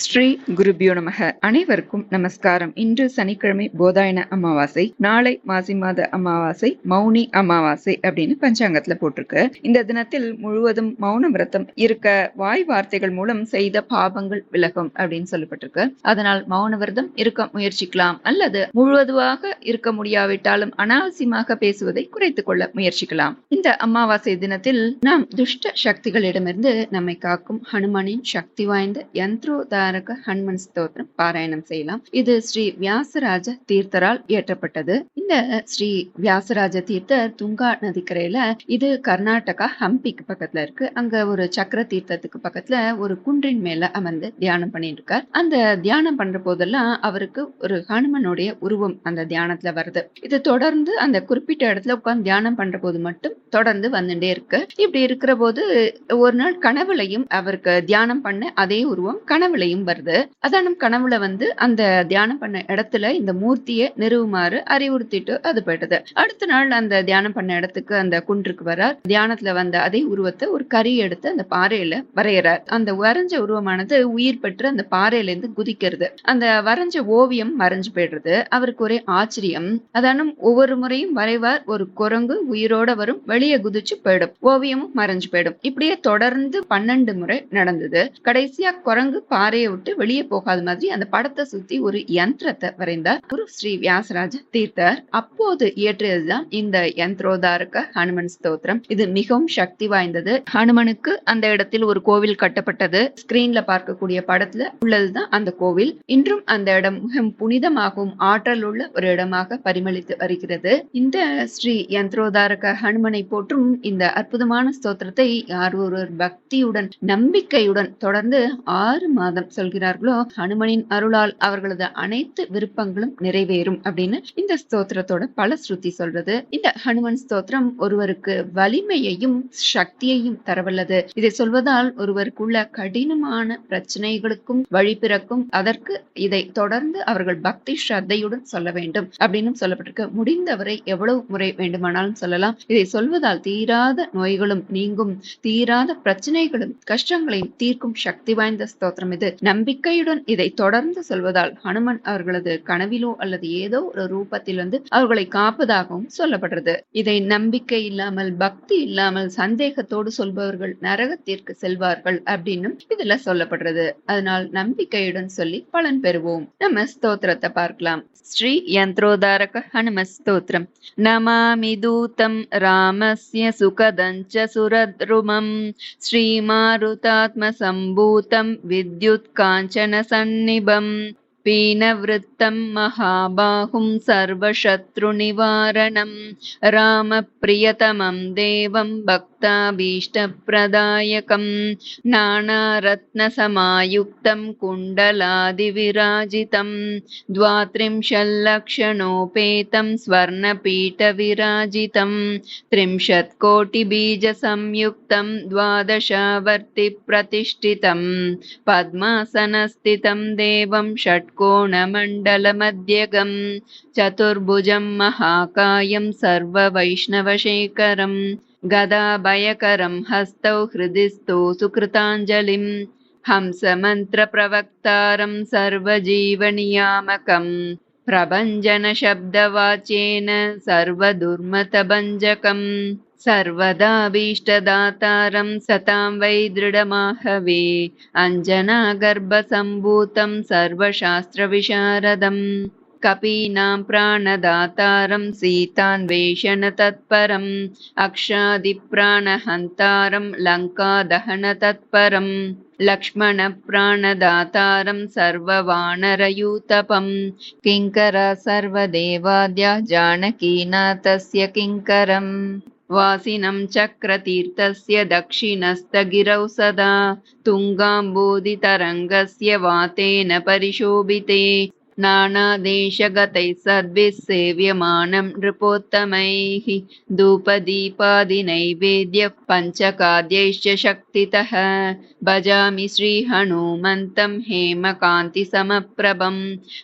ஸ்ரீ குருபியோ நமக. அனைவருக்கும் நமஸ்காரம். இன்று சனிக்கிழமை போதாயன அமாவாசை நாளை மாசி மாத அமாவாசை மௌனி அமாவாசை அப்படின்னு பஞ்சாங்கத்துல போட்டிருக்கு. இந்த தினத்தில் முழுவதும் மௌன விரதம் இருக்க வாய் வார்த்தைகள் மூலம் செய்த பாவங்கள் விலகும் அப்படின்னு சொல்லப்பட்டிருக்கு. அதனால் மௌன விரதம் இருக்க முயற்சிக்கலாம். அல்லது முழுவதுமாக இருக்க முடியாவிட்டாலும் அனாவசியமாக பேசுவதை குறைத்துக் கொள்ள முயற்சிக்கலாம். இந்த அமாவாசை தினத்தில் நாம் துஷ்ட சக்திகளிடமிருந்து நம்மை காக்கும் ஹனுமானின் சக்தி வாய்ந்த காரக ஹனுமன் ஸ்தோத்திரம் பாராயணம் செய்யலாம். இது ஸ்ரீ வியாசராஜ தீர்த்தரால் இயற்றப்பட்டது. இந்த ஸ்ரீ வியாசராஜ தீர்த்தர் துங்கா நதிக்கரையில இது கர்நாடகா ஹம்பிக்கு பக்கத்துல இருக்கு. அங்க ஒரு சக்கர தீர்த்தத்துக்கு பக்கத்துல ஒரு குன்றின் மேல அமர்ந்து தியானம் பண்ணிட்டு இருக்கார் அந்த தியானம் பண்ற போதெல்லாம் அவருக்கு ஒரு ஹனுமனுடைய உருவம் அந்த தியானத்துல வருது. இது தொடர்ந்து அந்த குறிப்பிட்ட இடத்துல உட்கார்ந்து தியானம் பண்ற போது மட்டும் தொடர்ந்து வந்துட்டே இருக்கு. இப்படி இருக்கிற போது ஒரு நாள் கனவுலையும் அவருக்கு தியானம் பண்ண அதே உருவம் கனவுலையும் வருது. அதானும் கனவுல வந்து அந்த தியானம் பண்ண இடத்துல இந்த மூர்த்தியை நிறுவுமாறு அறிவுறுத்திட்டு அது போயிட்டது. அடுத்த நாள் அந்த தியானம் பண்ண இடத்துக்கு அந்த குன்றுக்கு வரார். தியானத்துல வந்த அதே உருவத்தை ஒரு கறி எடுத்து அந்த பாறையில வரைகிறார் அந்த வரைஞ்ச உருவமானது உயிர் பெற்று அந்த பாறையில இருந்து குதிக்கிறது. அந்த வரைஞ்ச ஓவியம் மறைஞ்சு போயிடுறது. அவருக்கு ஒரே ஆச்சரியம். அதானும் ஒவ்வொரு முறையும் வரைவார். ஒரு குரங்கு உயிரோட வரும். வெளியே குதிச்சு போயிடும். ஓவியமும் மறைஞ்சு போயிடும். இப்படியே தொடர்ந்து பன்னெண்டு முறை நடந்தது. கடைசியா குரங்கு பாறை பாறையை விட்டு வெளியே போகாத மாதிரி அந்த படத்தை சுத்தி ஒரு யந்திரத்தை வரைந்தார் குரு ஸ்ரீ வியாசராஜ தீர்த்தர். அப்போது இயற்றியதுதான் இந்த யந்திரோதாரக ஹனுமன் ஸ்தோத்திரம். இது மிகவும் சக்தி வாய்ந்தது. ஹனுமனுக்கு அந்த இடத்தில் ஒரு கோவில் கட்டப்பட்டது. ஸ்கிரீன்ல பார்க்கக்கூடிய படத்துல உள்ளதுதான் அந்த கோவில். இன்றும் அந்த இடம் மிகவும் புனிதமாகவும் ஆற்றல் உள்ள ஒரு இடமாக பரிமளித்து வருகிறது. இந்த ஸ்ரீ யந்திரோதாரக ஹனுமனை போற்றும் இந்த அற்புதமான ஸ்தோத்திரத்தை யார் ஒருவர் பக்தியுடன் நம்பிக்கையுடன் தொடர்ந்து ஆறு மாதம் சொல்கிறார்களோ ஹனுமனின் அருளால் அவர்களது அனைத்து விருப்பங்களும் நிறைவேறும் அப்படின்னு இந்த ஸ்தோத்திரத்தோட பல ஸ்ருதி சொல்றது. இந்த ஹனுமன் ஸ்தோத்திரம் ஒருவருக்கு வலிமையையும் சக்தியையும் தரவல்லது. இதை சொல்வதால் ஒருவருக்குள்ள கடினமான பிரச்சனைகளுக்கும் வழி பிறக்கும். அதற்கு இதை தொடர்ந்து அவர்கள் பக்தி ஸ்ரத்தையுடன் சொல்ல வேண்டும் அப்படின்னு சொல்லப்பட்டிருக்கு. முடிந்தவரை எவ்வளவு முறை வேண்டுமானாலும் சொல்லலாம். இதை சொல்வதால் தீராத நோய்களும் நீங்கும். தீராத பிரச்சனைகளும் கஷ்டங்களையும் தீர்க்கும் சக்தி வாய்ந்த ஸ்தோத்திரம் இது. நம்பிக்கையுடன் இதை தொடர்ந்து சொல்வதால் ஹனுமன் அவர்களது கனவிலோ அல்லது ஏதோ ஒரு ரூபத்தில் வந்து அவர்களை காப்பதாகவும் சொல்லப்படுறது. இதை நம்பிக்கை இல்லாமல் பக்தி இல்லாமல் சந்தேகத்தோடு சொல்பவர்கள் நரகத்திற்கு செல்வார்கள் அப்படின்னு இதுல சொல்லப்படுறது. அதனால் நம்பிக்கையுடன் சொல்லி பலன் பெறுவோம். நம்ம ஸ்தோத்திரத்தை பார்க்கலாம். ஸ்ரீ யந்திரோதாரக ஹனும ஸ்தோத்திரம். நமாமி தூதம் ராமஸ்ய சுகதஞ்ச சுரத்ருமம் ஸ்ரீமாருதாத்ம சம்பூதம் வித்யுத் विद्युत्काञ्चनसन्निभम् पीनवृत्तं महाबाहुं सर्वशत्रुनिवारणं रामप्रियतमं देवं भक्ताभीष्टप्रदायकं नानारत्नसमायुक्तं कुण्डलादिविराजितं द्वात्रिंशल्लक्षणोपेतं स्वर्णपीठविराजितं त्रिंशत्कोटिबीजसंयुक्तं द्वादशावर्तिप्रतिष्ठितं पद्मासनस्थितं देवं षट्कोणमण्डलमध्यगम् चतुर्भुजं महाकायं सर्ववैष्णवशेखरम् गदाभयकरं हस्तौ हृदिस्थो सुकृताञ्जलिम् हंसमन्त्रप्रवक्तारं सर्वजीवनियामकम् प्रभञ्जनशब्दवाच्येन सर्वदुर्मतभञ्जकम् सर्वदाभीष्टदातारं सतां वै दृढमाहवे अञ्जनागर्भसम्भूतं सर्वशास्त्रविशारदम् कपीनां प्राणदातारं सीतान्वेषणतत्परम् अक्षादिप्राणहन्तारं लङ्कादहनतत्परम् लक्ष्मणप्राणदातारं सर्ववानरयूतपम्। किङ्कर सर्वदेवाद्या जानकीनाथस्य किङ्करम्। वासिनं चक्रतीर्थस्य दक्षिणस्तगिरौ सदा तुङ्गाम्बोधितरङ्गस्य वातेन परिशोभिते नानादेशगतैः सद्भिः सेव्यमानं नृपोत्तमैः धूपदीपादिनैवेद्यः पञ्चकाद्यैश्च शक्तितः। भजामि श्रीहनुमन्तं हेमकान्तिसमप्रभं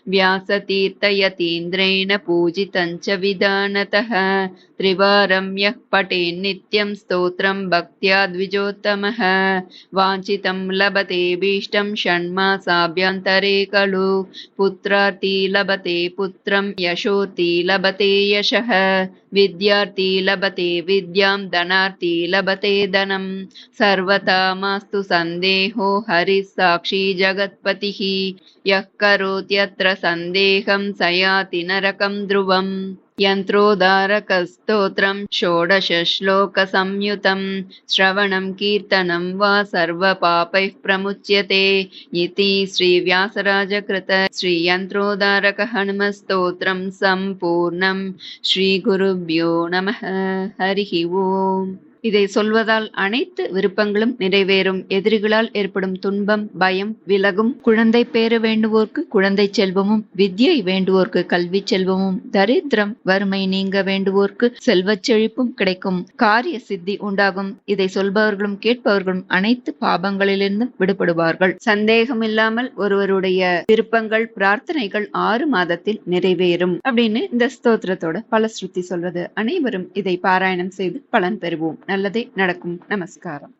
व्यासतीर्थयतीन्द्रेण पूजितं च विधानतः। त्रिवारं यः पठेन्नित्यं स्तोत्रं भक्त्या द्विजोत्तमः। वाञ्छितं लभते भीष्टं षण्मासाभ्यन्तरे खलु पुत्रार्ती लभते पुत्रं यशोर्ती लभते यशः। विद्यार्थी लभते विद्यां धनार्थी लभते धनं। सर्वथा मास्तु सन्देहो हरिः साक्षी जगत्पतिः। यः करोत्यत्र सन्देहं स याति नरकं ध्रुवम् यन्त्रोदारकस्तोत्रं षोडशश्लोकसंयुतं श्रवणं कीर्तनं वा सर्वपापैः प्रमुच्यते इति श्रीव्यासराजकृत श्रीव्यासराजकृतश्रीयन्त्रोदारकहनुमस्तोत्रं सम्पूर्णं श्रीगुरुभ्यो नमः। हरिः ओम्। இதை சொல்வதால் அனைத்து விருப்பங்களும் நிறைவேறும். எதிரிகளால் ஏற்படும் துன்பம் பயம் விலகும். குழந்தை பேறு வேண்டுவோர்க்கு குழந்தை செல்வமும் வித்யை வேண்டுவோர்க்கு கல்வி செல்வமும். தரித்திரம் வறுமை நீங்க வேண்டுவோர்க்கு செல்வச் செழிப்பும் கிடைக்கும். காரிய சித்தி உண்டாகும். இதை சொல்பவர்களும் கேட்பவர்களும் அனைத்து பாபங்களிலிருந்தும் விடுபடுவார்கள். சந்தேகம் இல்லாமல் ஒருவருடைய விருப்பங்கள் பிரார்த்தனைகள் ஆறு மாதத்தில் நிறைவேறும். அப்படின்னு இந்த ஸ்தோத்திரத்தோட பலஸ்ருதி சொல்றது. அனைவரும் இதை பாராயணம் செய்து பலன் பெறுவோம். நல்லதே நடக்கும். நமஸ்காரம்.